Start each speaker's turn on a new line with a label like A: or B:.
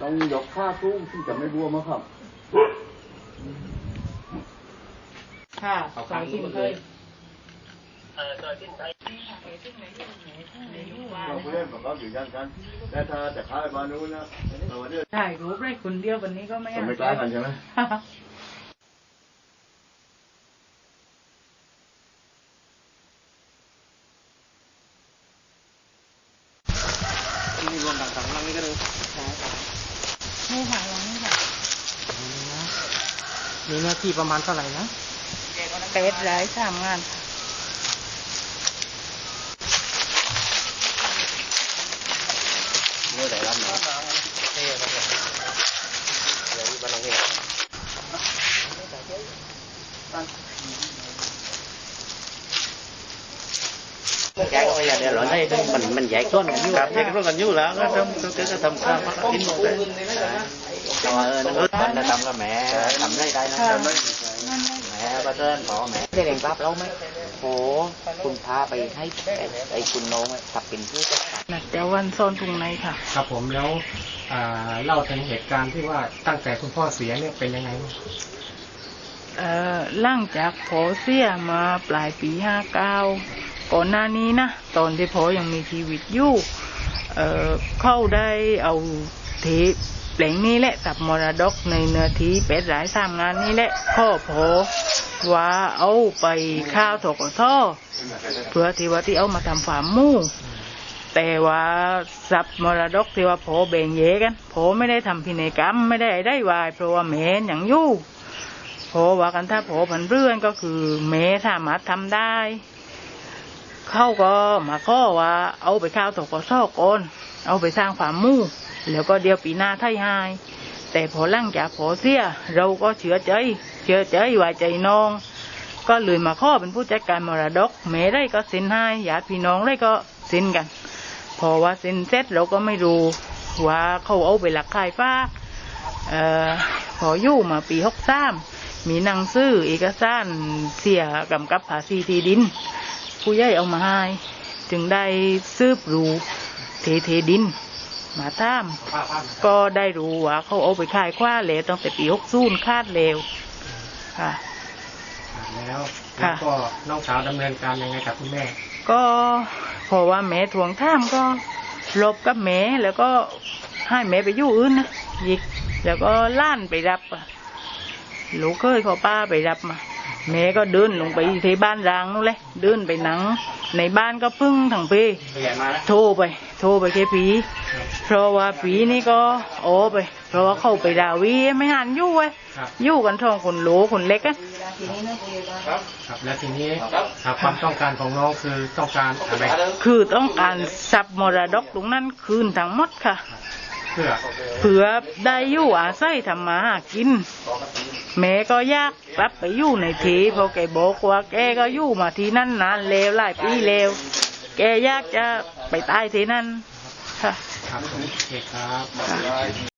A: ต้องยกข้าตู้ที่จะไม่บวมอะครับ
B: ค่ะสายสิ้นเคย
A: เราเพื่อนบอกเขาอยู่ยันกันแต่ถ้าจะพาไปมานู้นนะเราเรื่อง
B: ถ่ายรูปได้คนเดียววันนี้ก็ไม่
A: จะไม่กล้ากันใช่ไหม
C: นี่รวมต่างๆลังนี่ก็เล ย
B: นี่ค่ะลองนี่ค่ะ
C: มีเนื้อที่ประมาณเท่าไหร่นะ
B: เป็ดร้ายสามงานค่ะ
C: เนื้อไหนรับหนาเท่ครับเนี่ยเดี๋ยวบ้านเราเนี่ย ใหญ่ก็อย่าเดี๋ยวหล่อนได้มันมันใหญ่ก้นกันอยู่ครับใหญ่ก้นกันอยู่แล้วก็ทำก็จะทำข้าวกินหมดเลยแต่ว่าเออนั่นก็ทำกับแม่ทำได้ได้นะแม่ก็เติ้ลขอแม่ได้เรียนรับเราไหมโอ้คุณพาไปให้ไอ้คุณน้องตับเป็นผู้จัดการ
B: นัดเจ้าวันโซนตรงไหนค่ะ
D: ครับผมแล้วอ่าเล่าถึงเหตุการณ์ที่ว่าตั้งแต่คุณพ่อเสียเนี่ยเป็นยังไงบ้าง
B: เอ่อหล่างจากโผเสียมาปลายปีห้าเก้า ก่อนหน้านี้นะตอนที่โผยังมีชีวิตอยู่เอ่อเข้าได้เอาเทปแปลงนี้แหละตับมรดกในเนื้อที่เป็ดหลายสามงานนี้แหละข้อโผว่าเอาไปข้าวถกท่อเพื่อที่ว่าที่เอามาทำฟาร์มมู่แต่ว่าทรัพย์มรดกที่ว่าโผแบ่งเยกันโผไม่ได้ทำพินัยกรรมไม่ได้ได้วายเพราะว่าแม่นอย่างยู่โผว่ากันถ้าโผผันเรื่อนก็คือเมสามารถทำได้ เขาก็มาข้อว่า เอาไปข้าวตกกซอกก่อนเอาไปสร้างฟามมู่แล้วก็เดียวปีหน้าไทยหาย แต่พอหลังจากพอเสีย เราก็เชื่อใจ เชื่อใจว่าใจน้อง ก็เลยมาข้อเป็นผู้จัดการมรดกแม่ได้ก็เซ็นให้ญาติพี่น้องได้ก็เซ็นกัน พอว่าเซ็นเสร็จเราก็ไม่รู้ว่าเขาเอาไปหลักขายฟ้าเอ่อพออยู่มาปีหกสามมีหนังซื้อเอกสารเสียกำกับภาษีที่ดิน ผู้ใหญ่เอามาให้ จึงได้ซื้อรู้เทเทดิน มาตาม ก็ได้รู้ว่าเขาเอาไปขายคว้าแล้วตั้งแต่ปีหกศูนย์คาดแล้วค่ะ
D: แล้ว
B: ค่ะ
D: แล้วก็น้องสาวดำเนินการยังไงกับคุณแม่
B: ก็เพราะว่าแม่ทวงท่ามก็หลบกับแม่แล้วก็ให้แม่ไปอยู่อื่นนะยิกแล้วก็ล้านไปรับอะลูกเคยเขาป้าไปรับมา แม่ก็เดินลงไปที่บ้านรางนู่นเลยเดินไปหนัง ในบ้านก็พึ่งทั้งปีโทรไป โทรไปแค่ผีเพราะว่าผีนี่ก็โอ้ไป เพราะว่าเข้าไปดาวีไม่หันยู่เว้ยยู่กันท้องคนโหลคนเล็กอะ
D: ครับและทีนี้ความต้องการของน้องคือต้องการอะไร
B: คือต้องการทรัพย์มรดกตรงนั้นคืนทั้งหมดค่ะ
D: เพื่อ
B: เผื่อได้อยู่อาศัยทำมาหากิน แม่ก็อยากกลับไปอยู่ในทีเพราะแกบอกว่าแกก็อยู่มาที่นั่นนานแล้วหลายปีแล้ว แกอยากจะไปตายที่นั่นค่ะ
D: ครับผมโอเคครับ